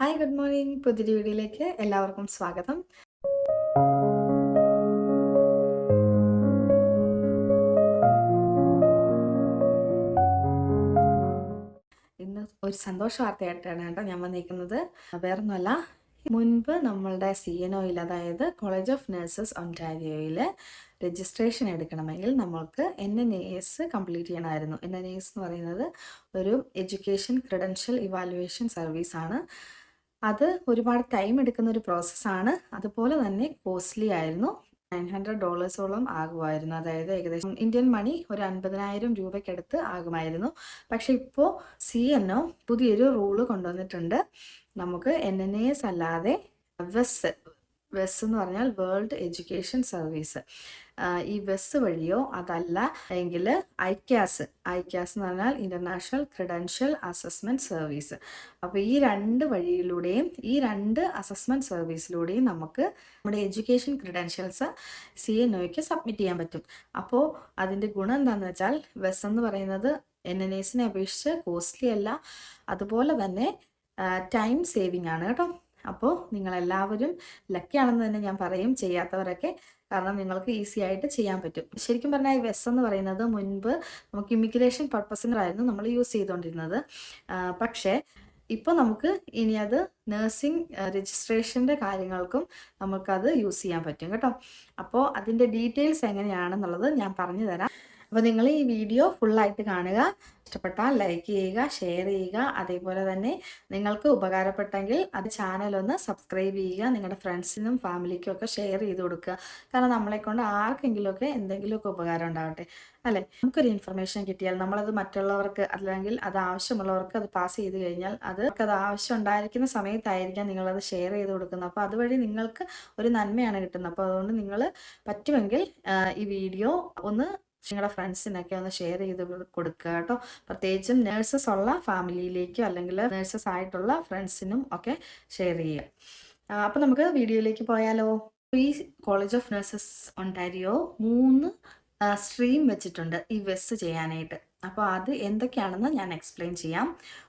Hi good morning പുതിയൊരു വീഡിയോയിലേക്ക് എല്ലാവർക്കും സ്വാഗതം. ഇന്ന് ഒരു സന്തോഷ വാർത്തയായിട്ടാണ് കേട്ടോ ഞാൻ വന്നിരിക്കുന്നത്. വേറൊന്നുമല്ല മുൻപ് നമ്മളുടെ സി എൻ ഒയിൽ അതായത് കോളേജ് ഓഫ് നഴ്സസ് ഒന്റാരിയോയിൽ രജിസ്ട്രേഷൻ എടുക്കണമെങ്കിൽ നമ്മൾക്ക് എൻ എൻ എസ് കംപ്ലീറ്റ് ചെയ്യണമായിരുന്നു. എൻ എൻ എസ് എന്ന് പറയുന്നത് ഒരു എഡ്യൂക്കേഷൻ ക്രെഡൻഷ്യൽ ഇവാലുവേഷൻ സർവീസാണ് അത് ഒരുപാട് ടൈം എടുക്കുന്ന ഒരു പ്രോസസ്സാണ് അതുപോലെ തന്നെ കോസ്റ്റ്ലി ആയിരുന്നു. നയൻ ഹൺഡ്രഡ് ഡോളേഴ്സോളം ആകുമായിരുന്നു. അതായത് ഏകദേശം ഇന്ത്യൻ മണി ഒരു അൻപതിനായിരം രൂപയ്ക്കടുത്ത് ആകുമായിരുന്നു. പക്ഷെ ഇപ്പോൾ സി എൻ ഒ പുതിയൊരു റൂൾ കൊണ്ടുവന്നിട്ടുണ്ട്. നമുക്ക് എൻ എൻ എ എസ് അല്ലാതെ വെസ് വെസ് എന്ന് പറഞ്ഞാൽ വേൾഡ് എഡ്യൂക്കേഷൻ സർവീസ് ഈ ബസ് വഴിയോ അതല്ല. എങ്കിൽ ഐക്യാസ് ഐക്യാസ് എന്ന് പറഞ്ഞാൽ ഇന്റർനാഷണൽ ക്രെഡൻഷ്യൽ അസസ്മെന്റ് സർവീസ് അപ്പോൾ ഈ രണ്ട് വഴിയിലൂടെയും ഈ രണ്ട് അസസ്മെന്റ് സർവീസിലൂടെയും നമുക്ക് നമ്മുടെ എഡ്യൂക്കേഷൻ ക്രെഡൻഷ്യൽസ് സി എൻ ഒയ്ക്ക് സബ്മിറ്റ് ചെയ്യാൻ പറ്റും. അപ്പോൾ അതിന്റെ ഗുണം എന്താണെന്ന് വെച്ചാൽ ബസ് എന്ന് പറയുന്നത് എൻ എൻ എസിനെ അപേക്ഷിച്ച് കോസ്റ്റ്ലി അല്ല. അതുപോലെ തന്നെ ടൈം സേവിങ് ആണ് കേട്ടോ. അപ്പോൾ നിങ്ങളെല്ലാവരും ലക്കിയാണെന്ന് തന്നെ ഞാൻ പറയും ചെയ്യാത്തവരൊക്കെ. കാരണം നിങ്ങൾക്ക് ഈസി ആയിട്ട് ചെയ്യാൻ പറ്റും. ശരിക്കും പറഞ്ഞാൽ ഈ വെസ് എന്ന് പറയുന്നത് മുൻപ് നമുക്ക് ഇമിഗ്രേഷൻ പർപ്പസിനായിരുന്നു നമ്മൾ യൂസ് ചെയ്തുകൊണ്ടിരുന്നത് പക്ഷേ ഇപ്പോൾ നമുക്ക് ഇനി അത് നഴ്സിംഗ് രജിസ്ട്രേഷന്റെ കാര്യങ്ങൾക്കും നമുക്കത് യൂസ് ചെയ്യാൻ പറ്റും കേട്ടോ. അപ്പോൾ അതിന്റെ ഡീറ്റെയിൽസ് എങ്ങനെയാണെന്നുള്ളത് ഞാൻ പറഞ്ഞു തരാം അപ്പോൾ നിങ്ങൾ ഈ വീഡിയോ ഫുള്ളായിട്ട് കാണുക. ഇഷ്ടപ്പെട്ടാൽ ലൈക്ക് ചെയ്യുക ഷെയർ ചെയ്യുക. അതേപോലെ തന്നെ നിങ്ങൾക്ക് ഉപകാരപ്പെട്ടെങ്കിൽ അത് ചാനലൊന്ന് സബ്സ്ക്രൈബ് ചെയ്യുക. നിങ്ങളുടെ ഫ്രണ്ട്സിനും ഫാമിലിക്കും ഒക്കെ ഷെയർ ചെയ്ത് കൊടുക്കുക. കാരണം നമ്മളെ കൊണ്ട് ആർക്കെങ്കിലുമൊക്കെ എന്തെങ്കിലുമൊക്കെ ഉപകാരം ഉണ്ടാവട്ടെ. അല്ലേ? നമുക്കൊരു ഇൻഫർമേഷൻ കിട്ടിയാൽ നമ്മളത് മറ്റുള്ളവർക്ക് അല്ലെങ്കിൽ അത് ആവശ്യമുള്ളവർക്ക് അത് പാസ് ചെയ്ത് കഴിഞ്ഞാൽ അത് അത് ആവശ്യം ഉണ്ടായിരിക്കുന്ന സമയത്തായിരിക്കാം നിങ്ങളത് ഷെയർ ചെയ്ത് കൊടുക്കുന്നത്. അപ്പോൾ അതുവഴി നിങ്ങൾക്ക് ഒരു നന്മയാണ് കിട്ടുന്നത്. അപ്പോൾ അതുകൊണ്ട് നിങ്ങൾ പറ്റുമെങ്കിൽ ഈ വീഡിയോ ഒന്ന് നിങ്ങളുടെ ഫ്രണ്ട്സിനൊക്കെ ഒന്ന് ഷെയർ ചെയ്ത് കൊടുക്കുക കേട്ടോ. പ്രത്യേകിച്ചും നേഴ്സസ് ഉള്ള ഫാമിലിയിലേക്കോ അല്ലെങ്കിൽ നേഴ്സസ് ആയിട്ടുള്ള ഫ്രണ്ട്സിനും ഒക്കെ ഷെയർ ചെയ്യുക. അപ്പോൾ നമുക്ക് വീഡിയോയിലേക്ക് പോയാലോ? ഈ കോളേജ് ഓഫ് നഴ്സസ് ഒണ്ടാരിയോ മൂന്ന് സ്ട്രീം വെച്ചിട്ടുണ്ട് ഈ വെസ് ചെയ്യാനായിട്ട്. അപ്പോൾ അത് എന്തൊക്കെയാണെന്ന് ഞാൻ എക്സ്പ്ലെയിൻ ചെയ്യാം.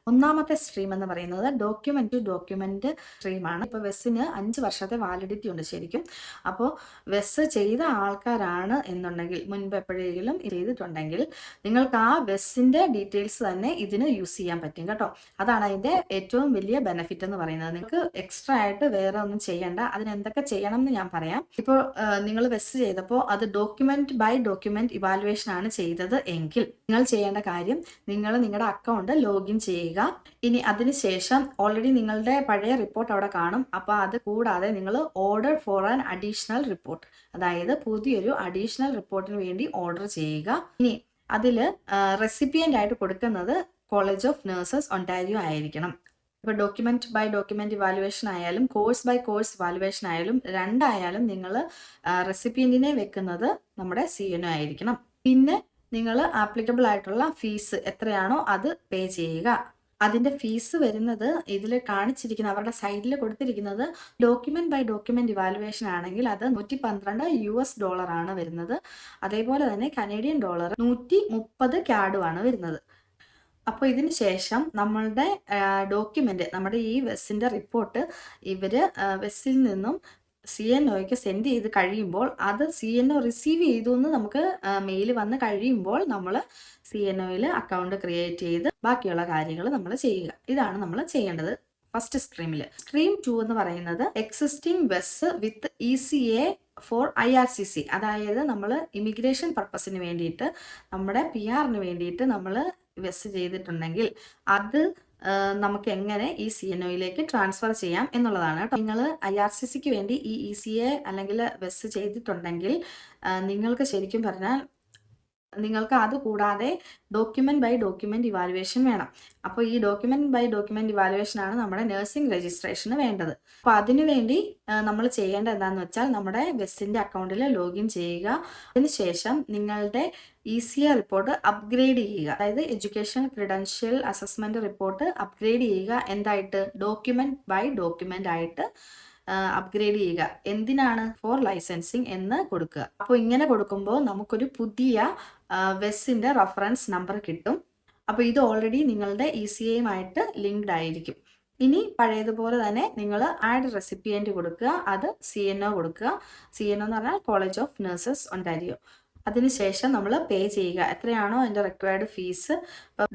ഒന്നാമത്തെ സ്ട്രീം എന്ന് പറയുന്നത് ഡോക്യുമെന്റ് ടു ഡോക്യുമെന്റ് സ്ട്രീമാണ് ഇപ്പോൾ വെസ്സിന് അഞ്ച് വർഷത്തെ വാലിഡിറ്റി ഉണ്ട് ശരിക്കും. അപ്പോൾ വെസ് ചെയ്ത ആൾക്കാരാണ് എന്നുണ്ടെങ്കിൽ മുൻപ് എപ്പോഴെങ്കിലും ചെയ്തിട്ടുണ്ടെങ്കിൽ നിങ്ങൾക്ക് ആ വെസ്സിന്റെ ഡീറ്റെയിൽസ് തന്നെ ഇതിന് യൂസ് ചെയ്യാൻ പറ്റും കേട്ടോ. അതാണ് അതിന്റെ ഏറ്റവും വലിയ ബെനിഫിറ്റ് എന്ന് പറയുന്നത്. നിങ്ങൾക്ക് എക്സ്ട്രാ ആയിട്ട് വേറെ ഒന്നും ചെയ്യേണ്ട. അതിന് എന്തൊക്കെ ചെയ്യണം എന്ന് ഞാൻ പറയാം. ഇപ്പോൾ നിങ്ങൾ വെസ് ചെയ്തപ്പോൾ അത് ഡോക്യുമെന്റ് ബൈ ഡോക്യുമെന്റ് ഇവാലുവേഷൻ ആണ് ചെയ്തത് എങ്കിൽ നിങ്ങൾ ചെയ്യേണ്ട കാര്യം നിങ്ങൾ നിങ്ങളുടെ അക്കൗണ്ട് ലോഗിൻ ചെയ്യുക. ഇനി അതിനുശേഷം ഓൾറെഡി നിങ്ങളുടെ പഴയ റിപ്പോർട്ട് അവിടെ കാണും. അപ്പോൾ അത് കൂടാതെ നിങ്ങൾ order for an additional report അതായത് പുതിയൊരു അഡീഷണൽ റിപ്പോർട്ടിന് വേണ്ടി ഓർഡർ ചെയ്യുക. ഇനി അതിൽ റെസിപ്പിയന്റ് ആയിട്ട് കൊടുക്കുന്നത് കോളേജ് ഓഫ് നഴ്സസ് ഒണ്ടാരിയോ ആയിരിക്കണം. ഇപ്പോൾ ഡോക്യുമെന്റ് ബൈ ഡോക്യുമെന്റ് വാലുവേഷൻ ആയാലും കോഴ്സ് ബൈ കോഴ്സ് വാലുവേഷൻ ആയാലും രണ്ടായാലും നിങ്ങൾ റെസിപ്പിയന്റിനെ വെക്കുന്നത് നമ്മുടെ സി എൻ ആയിരിക്കണം. പിന്നെ നിങ്ങൾ ആപ്ലിക്കബിൾ ആയിട്ടുള്ള ഫീസ് എത്രയാണോ അത് പേ ചെയ്യുക. അതിന്റെ ഫീസ് വരുന്നത് ഇതിൽ കാണിച്ചിരിക്കുന്ന അവരുടെ സൈഡിൽ കൊടുത്തിരിക്കുന്നത് ഡോക്യുമെന്റ് ബൈ ഡോക്യുമെന്റ് ഇവാലുവേഷൻ ആണെങ്കിൽ അത് നൂറ്റി പന്ത്രണ്ട് യു എസ് ഡോളർ ആണ് വരുന്നത്. അതേപോലെ തന്നെ കനേഡിയൻ ഡോളർ നൂറ്റി മുപ്പത് ക്യാഡുമാണ് വരുന്നത്. അപ്പോൾ ഇതിന് ശേഷം നമ്മളുടെ ഡോക്യുമെന്റ് നമ്മുടെ ഈ വെസ്സിന്റെ റിപ്പോർട്ട് ഇവർ വെസ്സിൽ നിന്നും സി എൻ ഒക്ക് സെൻഡ് ചെയ്ത് കഴിയുമ്പോൾ അത് സി എൻ ഒ റിസീവ് ചെയ്തു എന്ന് നമുക്ക് മെയിൽ വന്ന് കഴിയുമ്പോൾ നമ്മൾ സി എൻ ഒയിൽ അക്കൗണ്ട് ക്രിയേറ്റ് ചെയ്ത് ബാക്കിയുള്ള കാര്യങ്ങൾ നമ്മൾ ചെയ്യുക. ഇതാണ് നമ്മൾ ചെയ്യേണ്ടത്. ഫസ്റ്റ് സ്ട്രീമിൽ സ്ട്രീം ടു എന്ന് പറയുന്നത് existing WES with E C A for I R C C അതായത് നമ്മൾ ഇമിഗ്രേഷൻ പർപ്പസിന് വേണ്ടിയിട്ട് നമ്മുടെ പി ആറിന് വേണ്ടിയിട്ട് നമ്മൾ വെസ് ചെയ്തിട്ടുണ്ടെങ്കിൽ അത് നമുക്ക് എങ്ങനെ ഈ സി എൻ ഒയിലേക്ക് ട്രാൻസ്ഫർ ചെയ്യാം എന്നുള്ളതാണ് നിങ്ങൾ ഐ ആർ സി സിക്ക് വേണ്ടി ഈ ഇ സി എ അല്ലെങ്കിൽ ബസ് ചെയ്തിട്ടുണ്ടെങ്കിൽ നിങ്ങൾക്ക് ശരിക്കും പറഞ്ഞാൽ നിങ്ങൾക്ക് അത് കൂടാതെ ഡോക്യുമെന്റ് ബൈ ഡോക്യുമെന്റ് ഇവാലുവേഷൻ വേണം. അപ്പോൾ ഈ ഡോക്യുമെന്റ് ബൈ ഡോക്യുമെന്റ് ഇവാലുവേഷൻ ആണ് നമ്മുടെ നഴ്സിംഗ് രജിസ്ട്രേഷന് വേണ്ടത്. അപ്പോൾ അതിനുവേണ്ടി നമ്മൾ ചെയ്യേണ്ട എന്താണെന്ന് വെച്ചാൽ നമ്മുടെ വെസ്സിന്റെ അക്കൗണ്ടിൽ ലോഗിൻ ചെയ്യുക. അതിനുശേഷം നിങ്ങളുടെ E C A report upgrade ചെയ്യുക. അതായത് education credential assessment report upgrade ചെയ്യുക. എന്തായിട്ട്? ഡോക്യുമെന്റ് ബൈ ഡോക്യുമെന്റ് ആയിട്ട് അപ്ഗ്രേഡ് ചെയ്യുക. എന്തിനാണ്? ഫോർ ലൈസൻസിങ് എന്ന് കൊടുക്കുക. അപ്പോൾ ഇങ്ങനെ കൊടുക്കുമ്പോൾ നമുക്കൊരു പുതിയ വെസ്സിന്റെ റഫറൻസ് നമ്പർ കിട്ടും. അപ്പോൾ ഇത് ഓൾറെഡി നിങ്ങളുടെ ഇ സി എയുമായിട്ട് ലിങ്ക്ഡ് ആയിരിക്കും. ഇനി പഴയതുപോലെ തന്നെ നിങ്ങൾ ആഡ് റെസിപ്പിയന്റ് കൊടുക്കുക. അത് സി എൻ ഒ കൊടുക്കുക. സി എൻ ഒ എന്ന് പറഞ്ഞാൽ കോളേജ് ഓഫ് നഴ്സസ് ഒണ്ടാരിയോ അതിനുശേഷം നമ്മൾ പേ ചെയ്യുക. എത്രയാണോ അതിന്റെ required fees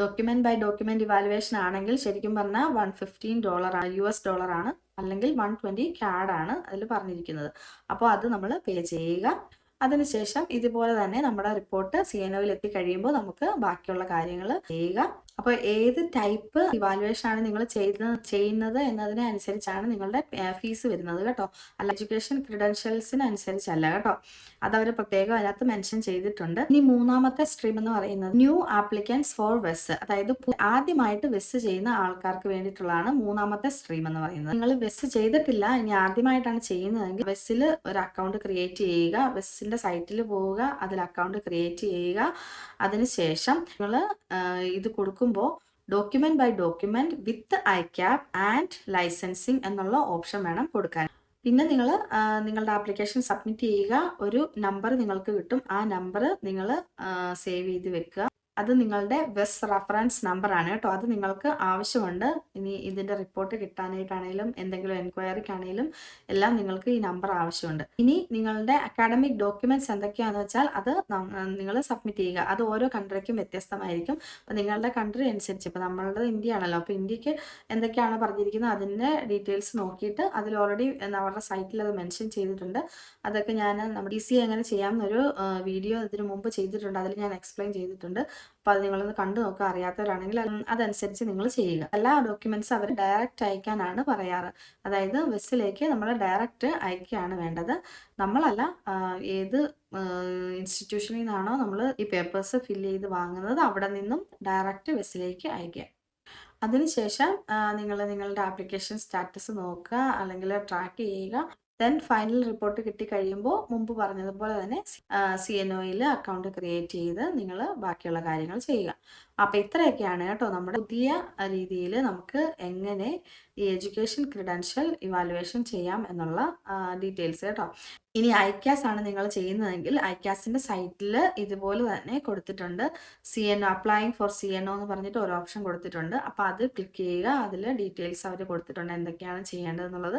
document by document evaluation ആണെങ്കിൽ ശരിക്കും പറഞ്ഞാൽ one fifteen dollar U S dollar ആണ് അല്ലെങ്കിൽ വൺ ട്വന്റി ക്യാഡാണ് അതിൽ പറഞ്ഞിരിക്കുന്നത്. അപ്പോൾ അത് നമ്മൾ പേ ചെയ്യുക. അതിനുശേഷം ഇതുപോലെ തന്നെ നമ്മുടെ റിപ്പോർട്ട് സി എൻ ഒയിൽ എത്തിക്കഴിയുമ്പോൾ നമുക്ക് ബാക്കിയുള്ള കാര്യങ്ങൾ ചെയ്യുക. അപ്പോൾ ഏത് ടൈപ്പ് ഇവാലുവേഷൻ ആണ് നിങ്ങൾ ചെയ്ത് ചെയ്യുന്നത് എന്നതിനെ അനുസരിച്ചാണ് നിങ്ങളുടെ ഫീസ് വരുന്നത് കേട്ടോ. അല്ല എഡ്യൂക്കേഷൻ ക്രിഡൻഷ്യൽസിന് അനുസരിച്ചല്ല കേട്ടോ. അതവർ പ്രത്യേകം അതിനകത്ത് മെൻഷൻ ചെയ്തിട്ടുണ്ട്. ഇനി മൂന്നാമത്തെ സ്ട്രീം എന്ന് പറയുന്നത് ന്യൂ ആപ്ലിക്കൻസ് ഫോർ വെസ് അതായത് ആദ്യമായിട്ട് വെസ് ചെയ്യുന്ന ആൾക്കാർക്ക് വേണ്ടിയിട്ടുള്ളതാണ് മൂന്നാമത്തെ സ്ട്രീം എന്ന് പറയുന്നത്. നിങ്ങൾ വെസ് ചെയ്തിട്ടില്ല ഇനി ആദ്യമായിട്ടാണ് ചെയ്യുന്നതെങ്കിൽ വെസ്സിൽ ഒരു അക്കൗണ്ട് ക്രിയേറ്റ് ചെയ്യുക വെസ്സിന്റെ സൈറ്റിൽ പോവുക അതിൽ അക്കൗണ്ട് ക്രിയേറ്റ് ചെയ്യുക. അതിനുശേഷം നിങ്ങൾ ഇത് കൊടുക്കുമ്പോൾ document by document with ICAP and licensing എന്നുള്ള ഓപ്ഷൻ വേണം കൊടുക്കാൻ. പിന്നെ നിങ്ങൾ നിങ്ങളുടെ ആപ്ലിക്കേഷൻ സബ്മിറ്റ് ചെയ്യുക. ഒരു നമ്പർ നിങ്ങൾക്ക് കിട്ടും. ആ നമ്പർ നിങ്ങൾ സേവ് ചെയ്ത് വെക്കുക. അത് നിങ്ങളുടെ ബസ് റഫറൻസ് നമ്പർ ആണ് കേട്ടോ. അത് നിങ്ങൾക്ക് ആവശ്യമുണ്ട്. ഇനി ഇതിന്റെ റിപ്പോർട്ട് കിട്ടാനായിട്ടാണെങ്കിലും എന്തെങ്കിലും എൻക്വയറിക്കാണെങ്കിലും എല്ലാം നിങ്ങൾക്ക് ഈ നമ്പർ ആവശ്യമുണ്ട്. ഇനി നിങ്ങളുടെ അക്കാഡമിക് ഡോക്യുമെന്റ്സ് എന്തൊക്കെയാണെന്ന് വെച്ചാൽ അത് നിങ്ങൾ സബ്മിറ്റ് ചെയ്യുക. അത് ഓരോ കൺട്രിക്കും വ്യത്യസ്തമായിരിക്കും. നിങ്ങളുടെ കൺട്രി അനുസരിച്ച് ഇപ്പോൾ നമ്മളുടെ ഇന്ത്യ ആണല്ലോ. അപ്പോൾ ഇന്ത്യയ്ക്ക് എന്തൊക്കെയാണ് പറഞ്ഞിരിക്കുന്നത് അതിന്റെ ഡീറ്റെയിൽസ് നോക്കിയിട്ട് അതിൽ ഓൾറെഡി അവരുടെ സൈറ്റിൽ അത് മെൻഷൻ ചെയ്തിട്ടുണ്ട്. അതൊക്കെ ഞാൻ നമ്മുടെ ഈസി എങ്ങനെ ചെയ്യാമെന്നൊരു വീഡിയോ ഇതിനു മുമ്പ് ചെയ്തിട്ടുണ്ട്. അതിൽ ഞാൻ എക്സ്പ്ലെയിൻ ചെയ്തിട്ടുണ്ട്. അപ്പോൾ അത് നിങ്ങളൊന്ന് കണ്ടു നോക്കുക അറിയാത്തവരാണെങ്കിൽ അതനുസരിച്ച് നിങ്ങൾ ചെയ്യുക. എല്ലാ ഡോക്യുമെന്റ്സ് അവർ ഡയറക്റ്റ് അയക്കാനാണ് പറയാറ്. അതായത് ബസ്സിലേക്ക് നമ്മൾ ഡയറക്റ്റ് അയക്കുകയാണ് വേണ്ടത്. നമ്മളല്ല ഏത് ഇൻസ്റ്റിറ്റ്യൂഷനിൽ നിന്നാണോ നമ്മൾ ഈ പേപ്പേഴ്സ് ഫില്ല് ചെയ്ത് വാങ്ങുന്നത് അവിടെ നിന്നും ഡയറക്റ്റ് ബസ്സിലേക്ക് അയക്കുക. അതിനുശേഷം നിങ്ങൾ നിങ്ങളുടെ ആപ്ലിക്കേഷൻ സ്റ്റാറ്റസ് നോക്കുക അല്ലെങ്കിൽ ട്രാക്ക് ചെയ്യുക. ദെൻ ഫൈനൽ റിപ്പോർട്ട് കിട്ടിക്കഴിയുമ്പോൾ മുമ്പ് പറഞ്ഞതുപോലെ തന്നെ സി എൻ ഒയിൽ അക്കൗണ്ട് ക്രിയേറ്റ് ചെയ്ത് നിങ്ങൾ ബാക്കിയുള്ള കാര്യങ്ങൾ ചെയ്യുക. അപ്പോൾ ഇത്രയൊക്കെയാണ് കേട്ടോ നമ്മുടെ പുതിയ രീതിയിൽ നമുക്ക് എങ്ങനെ ഈ എഡ്യൂക്കേഷൻ ക്രിഡൻഷ്യൽ ഇവാലുവേഷൻ ചെയ്യാം എന്നുള്ള ഡീറ്റെയിൽസ് കേട്ടോ. ഇനി ഐക്യാസ് ആണ് നിങ്ങൾ ചെയ്യുന്നതെങ്കിൽ ഐക്യാസിന്റെ സൈറ്റിൽ ഇതുപോലെ തന്നെ കൊടുത്തിട്ടുണ്ട്. C N applying for C N O എന്ന് പറഞ്ഞിട്ട് ഒരു ഓപ്ഷൻ കൊടുത്തിട്ടുണ്ട്. അപ്പോൾ അത് ക്ലിക്ക് ചെയ്യുക അതിൽ ഡീറ്റെയിൽസ് അവർ കൊടുത്തിട്ടുണ്ട് എന്തൊക്കെയാണ് ചെയ്യേണ്ടതെന്നുള്ളത്.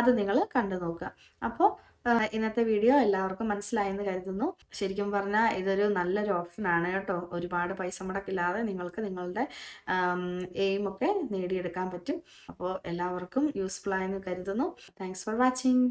അത് നിങ്ങൾ കണ്ടു നോക്കുക. അപ്പോൾ ഇന്നത്തെ വീഡിയോ എല്ലാവർക്കും മനസ്സിലായെന്ന് കരുതുന്നു. ശരിക്കും പറഞ്ഞാൽ ഇതൊരു നല്ലൊരു ഓപ്ഷനാണ് കേട്ടോ. ഒരുപാട് പൈസ മുടക്കില്ലാതെ നിങ്ങൾക്ക് നിങ്ങളുടെ എയിം ഒക്കെ നേടിയെടുക്കാൻ പറ്റും. അപ്പോൾ എല്ലാവർക്കും യൂസ്ഫുൾ ആയെന്ന് കരുതുന്നു. Thanks for watching